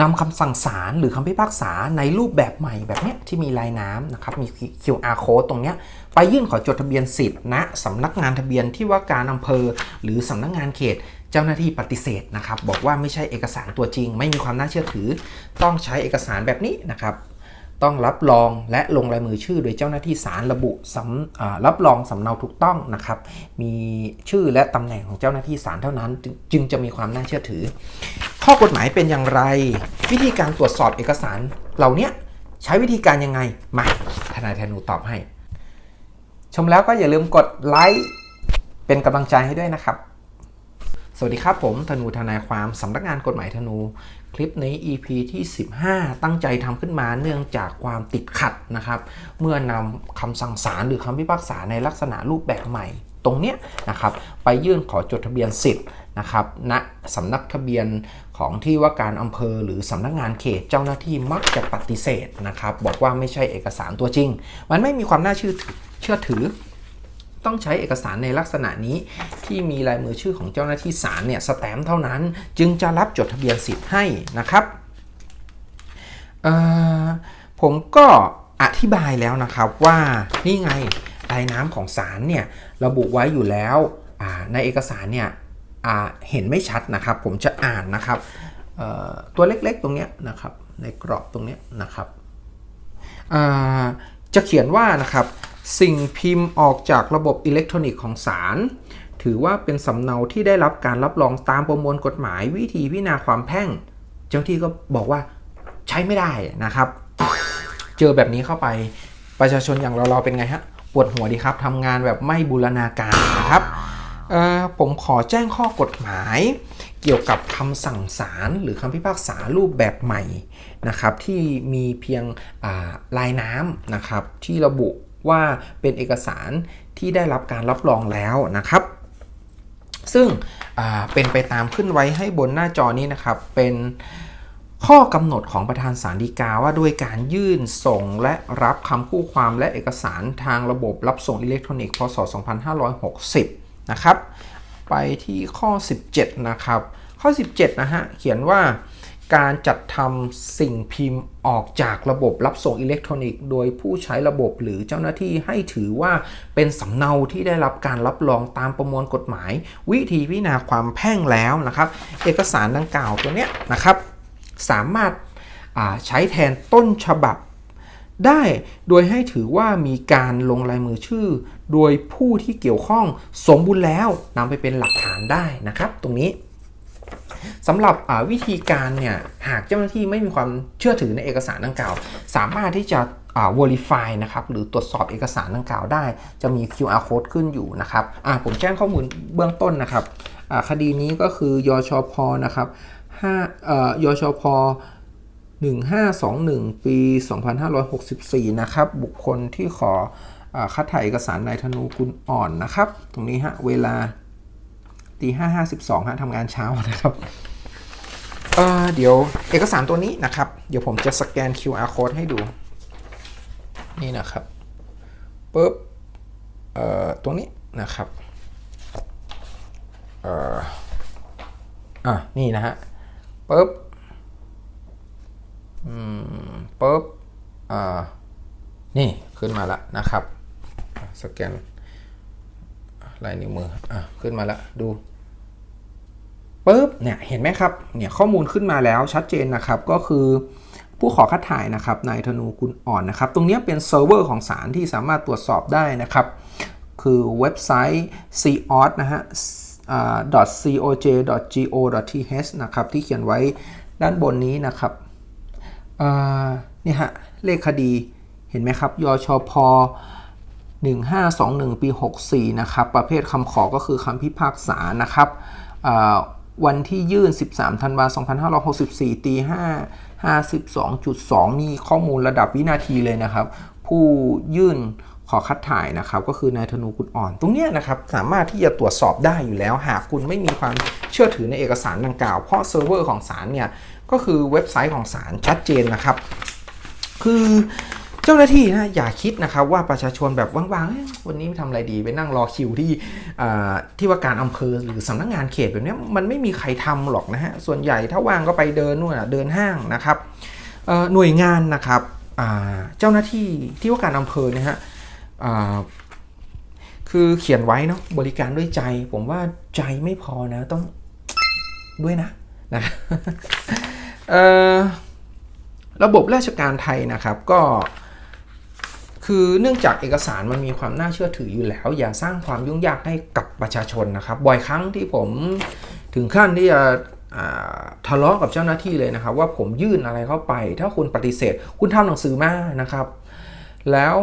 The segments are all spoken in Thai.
นำคำสั่งศาลหรือคำพิพากษาในรูปแบบใหม่แบบนี้ที่มีลายน้ำนะครับมี QR code ตรงนี้ไปยื่นขอจดทะเบียนสิทธิ์ณสำนักงานทะเบียนที่ว่าการอำเภอ หรือสำนักงานเขตเจ้าหน้าที่ปฏิเสธนะครับ บอกว่าไม่ใช่เอกสารตัวจริง ไม่มีความน่าเชื่อถือ ต้องใช้เอกสารแบบนี้นะครับ ต้องรับรองและลงลายมือชื่อโดยเจ้าหน้าที่ศาลระบุสำรับรองสำเนาถูกต้องนะครับ มีชื่อและตำแหน่งของเจ้าหน้าที่ศาลเท่านั้นจึงจึงจะมีความน่าเชื่อถือ ข้อกฎหมายเป็นอย่างไร วิธีการตรวจสอบเอกสารเหล่านี้ใช้วิธีการยังไง มาทนายธนูตอบให้ ชมแล้วก็อย่าลืมกดไลค์เป็นกำลังใจให้ด้วยนะครับ สวัสดีครับ ผมธนูทนายความสำนักงานกฎหมายธนู คลิปนี้ EP ที่ 15 ตั้งใจทำขึ้นมาเนื่องจากความติดขัดนะครับ เมื่อนำคำสั่งศาลหรือคำพิพากษาในลักษณะรูปแบบใหม่ ตรงเนี้ยนะครับ ไปยื่นขอจดทะเบียนสิทธิ์นะครับณสำนักทะเบียนของที่ว่าการอำเภอหรือสำนักงานเขตเจ้าหน้าที่มักจะปฏิเสธนะครับ บอกว่าไม่ใช่เอกสารตัวจริง มันไม่มีความน่าเชื่อถือ ต้องใช้เอกสารในลักษณะนี้ที่มีลายมือชื่อของเจ้าหน้าที่ศาลเนี่ยสแตมป์เท่านั้น จึงจะรับจดทะเบียนสิทธิ์ให้นะครับผมก็อธิบายแล้วนะครับว่านี่ไงลายน้ำของศาลเนี่ยระบุไว้อยู่แล้วในเอกสารเนี่ยเห็นไม่ชัดนะครับ ผมจะอ่านนะครับตัวเล็กๆตรงนี้นะครับในกรอบตรงนี้นะครับจะเขียนว่านะครับ สิ่งพิมพ์ออกจากระบบอิเล็กทรอนิกส์ของศาลถือว่าเป็นสำเนาที่ได้รับการรับรองตามประมวลกฎหมายวิธีพิจารณาความแพ่ง เจ้าที่ก็บอกว่าใช้ไม่ได้นะครับ เจอแบบนี้เข้าไปประชาชนอย่างเราเราเป็นไงฮะปวดหัวดีครับทำงานแบบไม่บูรณาการนะครับผมขอแจ้งข้อกฎหมาย เกี่ยวกับคำสั่งศาลหรือคำพิพากษารูปแบบใหม่นะครับ ที่มีเพียงาลายน้ำนะครับที่ระบุ ว่าเป็นเอกสารที่ได้รับการรับรองแล้วนะครับ ซึ่งเป็นไปตามขึ้นไว้ให้บนหน้าจอนี้นะครับ เป็นข้อกำหนดของประธานศาลฎีกาว่าด้วยการยื่นส่งและรับคำคู่ความและเอกสารทางระบบรับส่งอิเล็กทรอนิกส์พศ 2560 นะครับ ไปที่ข้อ 17 นะครับ ข้อ 17 นะฮะ เขียนว่า การจัดทำสิ่งพิมพ์ออกจากระบบรับส่งอิเล็กทรอนิกส์ โดยผู้ใช้ระบบหรือเจ้าหน้าที่ให้ถือว่าเป็นสำเนาที่ได้รับการรับรองตามประมวลกฎหมาย วิธีพิจารณาความแพ่งแล้วนะครับ เอกสารดังกล่าวตัวเนี้ยนะครับ สามารถาใช้แทนต้นฉบับได้โดยให้ถือว่ามีการลงลายมือชื่อ โดยผู้ที่เกี่ยวข้องสมบูรณ์แล้วนำไปเป็นหลักฐานได้นะครับ ตรงนี้ สำหรับวิธีการเนี่ยหากเจ้าหน้าที่ไม่มีความเชื่อถือในเอกสารดังกล่าว สามารถที่จะอ่า verify นะครับหรือตรวจสอบเอกสารดังกล่าวได้ จะมี QR code ขึ้นอยู่นะครับอ่าผมแจ้งข้อมูลเบื้องต้นนะครับอ่าคดีนี้ก็คือยชพนะครับ5เอ่อยชพ1521 ปี 2564 นะครับ บุคคลที่ขออาคัดถ่ายเอกสารนายธนูกุลอ่อนนะครับ ตรงนี้ฮะ เวลา ตี5.52ฮะทำงานเช้านะครับเอ่อเดี๋ยวเอกสารตัวนี้นะครับ เดี๋ยวผมจะสแกน QR code ให้ดู นี่นะครับปุ๊บเอ่อตรงนี้นะครับเอ่ออะนี่นะฮะปุ๊บอืมปุ๊บอ่านี่ขึ้นมาแล้วนะครับ สแกนลายนิ้วมืออะขึ้นมาแล้วดู ปุ๊บเนี่ยเห็นไหมครับเนี่ยข้อมูลขึ้นมาแล้วชัดเจนนะครับก็คือผู้ขอคัดถ่ายนะครับนายธนูกุลอ่อนนะครับ ตรงนี้เป็นเซิร์ฟเวอร์ของศาลที่สามารถตรวจสอบได้นะครับ คือเว็บไซต์ cos นะฮะอ่า .coj.go.th นะครับ ที่เขียนไว้ด้านบนนี้นะครับนี่ฮะ เลขคดีเห็นไหมครับ ยชพ 1521 ปี 64 นะครับ ประเภทคำขอก็คือคำพิพากษานะครับ วันที่ยื่น 13 ธันวาคม 2564 ตี5 52.2 นี่ข้อมูลระดับวินาทีเลยนะครับ ผู้ยื่นขอคัดถ่ายนะครับ ก็คือนายธนูกุลอ่อน ตรงนี้นะครับสามารถที่จะตรวจสอบได้อยู่แล้ว หากคุณไม่มีความเชื่อถือในเอกสารดังกล่าว เพราะเซิร์ฟเวอร์ของศาลเนี่ย ก็คือเว็บไซต์ของศาลชัดเจนนะครับ คือ จ้าหน้าที่นะอย่าคิดนะครับว่าประชาชนแบบว่างๆวันนี้ทำอะไรดีไปนั่งรอคิวที่ที่ว่าการอำเภอหรือสำนักงานเขตแบบนี้มันไม่มีใครทำหรอกนะฮะส่วนใหญ่ถ้าว่างก็ไปเดินนู่นเดินห้างนะครับหน่วยงานนะครับเจ้าหน้าที่ที่ว่าการอำเภอเนี่ยฮะคือเขียนไว้เนาะบริการด้วยใจ ผมว่าใจไม่พอนะต้องด้วยนะนะระบบราชการไทยนะครับก็ คือเนื่องจากเอกสารมันมีความน่าเชื่อถืออยู่แล้ว อย่าสร้างความยุ่งยากให้กับประชาชนนะครับ บ่อยครั้งที่ผมถึงขั้นที่จะทะเลาะกับเจ้าหน้าที่เลยนะครับ ว่าผมยื่นอะไรเข้าไป ถ้าคุณปฏิเสธ คุณทำหนังสือมานะครับ แล้ว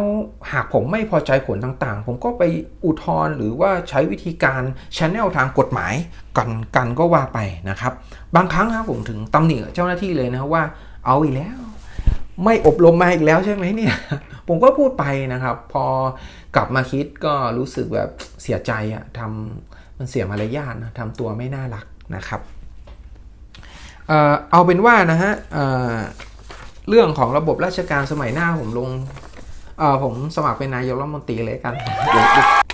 หากผมไม่พอใจผลต่างๆ ผมก็ไปอุทธรณ์หรือว่าใช้วิธีการชแนลทางกฎหมายกันกันก็ว่าไปนะครับ บางครั้งนะครับผมถึงตำหนิเจ้าหน้าที่เลยนะครับว่าเอาอีกแล้ว ไม่อบรมมาอีกแล้วใช่ไหมเนี่ย ผมก็พูดไปนะครับ พอกลับมาคิดก็รู้สึกแบบเสียใจอะทำมันเสียมารยาทนะทำตัวไม่น่ารักนะครับ เอาเป็นว่านะฮะเเรื่องของระบบราชการสมัยหน้าผมลงผมสมัครเป็นนายกรัฐมนตรีเลยกัน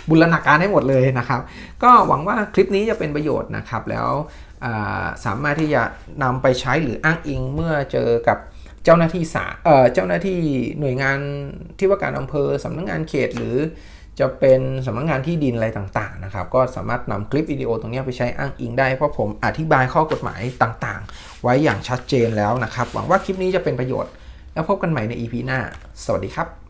บุรณาการให้หมดเลยนะครับ ก็หวังว่าคลิปนี้จะเป็นประโยชน์นะครับ แล้วสามารถที่จะนำไปใช้หรืออ้างอิงเมื่อเจอกับ เจ้าหน้าที่สาเอ่อเจ้าหน้าที่หน่วยงานที่ว่าการอำเภอสำนักงานเขตหรือจะเป็นสำนักงานที่ดินอะไรต่างๆนะครับ ก็สามารถนำคลิปวิดีโอตรงนี้ไปใช้อ้างอิงได้ เพราะผมอธิบายข้อกฎหมายต่างๆ ไว้อย่างชัดเจนแล้วนะครับ หวังว่าคลิปนี้จะเป็นประโยชน์ แล้วพบกันใหม่ใน EP หน้า สวัสดีครับ